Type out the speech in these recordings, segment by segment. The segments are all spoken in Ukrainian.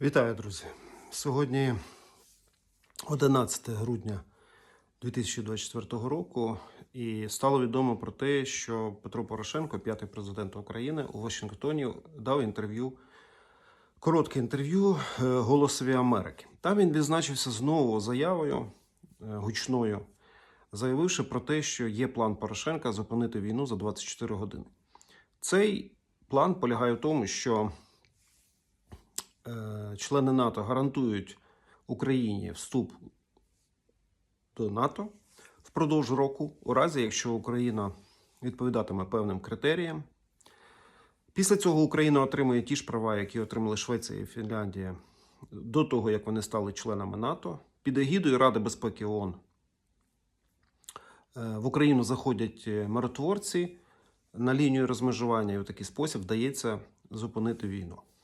Вітаю, друзі! Сьогодні 11 грудня 2024 року, і стало відомо про те, що Петро Порошенко, п'ятий президент України, у Вашингтоні дав інтерв'ю, коротке інтерв'ю е, Голосові Америки. Там він відзначився знову заявою е, гучною, заявивши про те, що є план Порошенка зупинити війну за 24 години. Цей план полягає в тому, що члени НАТО гарантують Україні вступ до НАТО впродовж року, у разі якщо Україна відповідатиме певним критеріям. Після цього Україна отримує ті ж права, які отримали Швеція і Фінляндія до того, як вони стали членами НАТО. Під егідою Ради безпеки ООН е, в Україну заходять е, миротворці на лінію розмежування, і в такий спосіб вдається зупинити війну Е,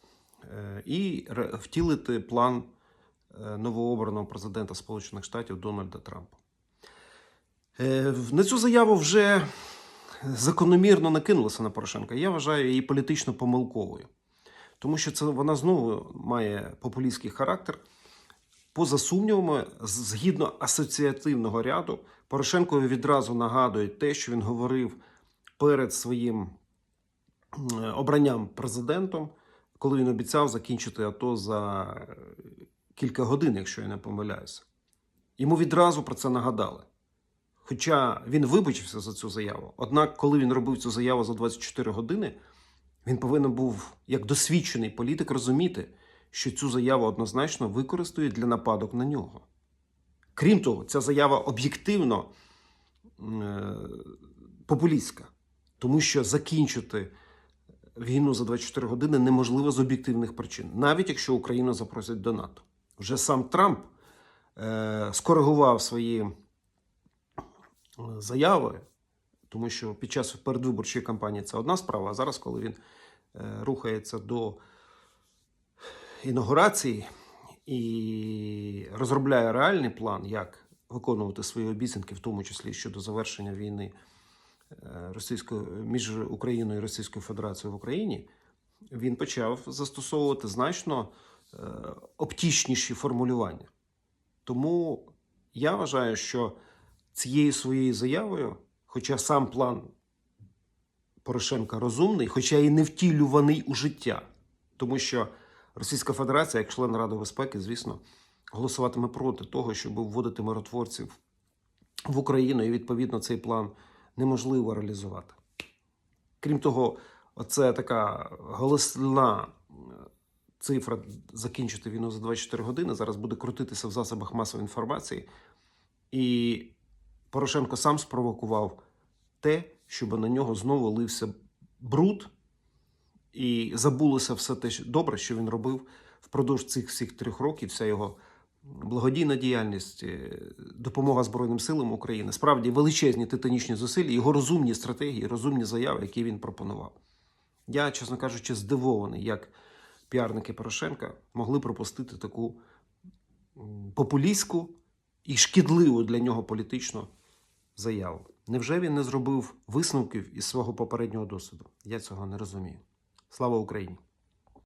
і втілити план е, новообраного президента Сполучених Штатів Дональда Трампа. Е, На цю заяву вже закономірно накинулися на Порошенка. Я вважаю її політично помилковою, тому що це вона знову має популістський характер. Поза сумнівами, згідно асоціативного ряду, Порошенкові відразу нагадують те, що він говорив перед своїм обранням президентом, коли він обіцяв закінчити АТО за е, кілька годин, якщо я не помиляюся. Йому відразу про це нагадали. Хоча він вибачився за цю заяву. Однак, коли він робив цю заяву за 24 години, він повинен був, як досвідчений політик, розуміти, що цю заяву однозначно використають для нападок на нього. Крім того, ця заява об'єктивно е, популістська, тому що закінчити війну за 24 години неможливо з об'єктивних причин, навіть якщо Україну запросять до НАТО. Вже сам Трамп е, скоригував свої е, заяви, тому що під час передвиборчої кампанії це одна справа, а зараз, коли він е, рухається до інаугурації і розробляє реальний план, як виконувати свої обіцянки, в тому числі щодо завершення війни російською між Україною і Російською Федерацією в Україні, він почав застосовувати значно е, оптічніші формулювання. Тому я вважаю, що цією своєю заявою, хоча сам план Порошенка розумний, хоча і не втілюваний у життя, тому що Російська Федерація, як член Ради безпеки, звісно, голосуватиме проти того, щоб вводити миротворців в Україну, і відповідно цей план неможливо реалізувати. Крім того, оце така голосна е, цифра закінчити війну за 24 години зараз буде крутитися в засобах масової інформації. І Порошенко сам спровокував те, щоб на нього знову лився бруд, і забулося все те добре, що він робив впродовж цих всіх трьох років. Вся його благодійна діяльність, е, допомога Збройним силам України, справді величезні титанічні зусилля, його розумні стратегії, розумні заяви, які він пропонував. Я, чесно кажучи, здивований, як піарники Порошенка могли пропустити таку популістську і шкідливу для нього політичну заяву. Невже він не зробив висновків із свого попереднього досвіду? Я цього не розумію. Слава Україні!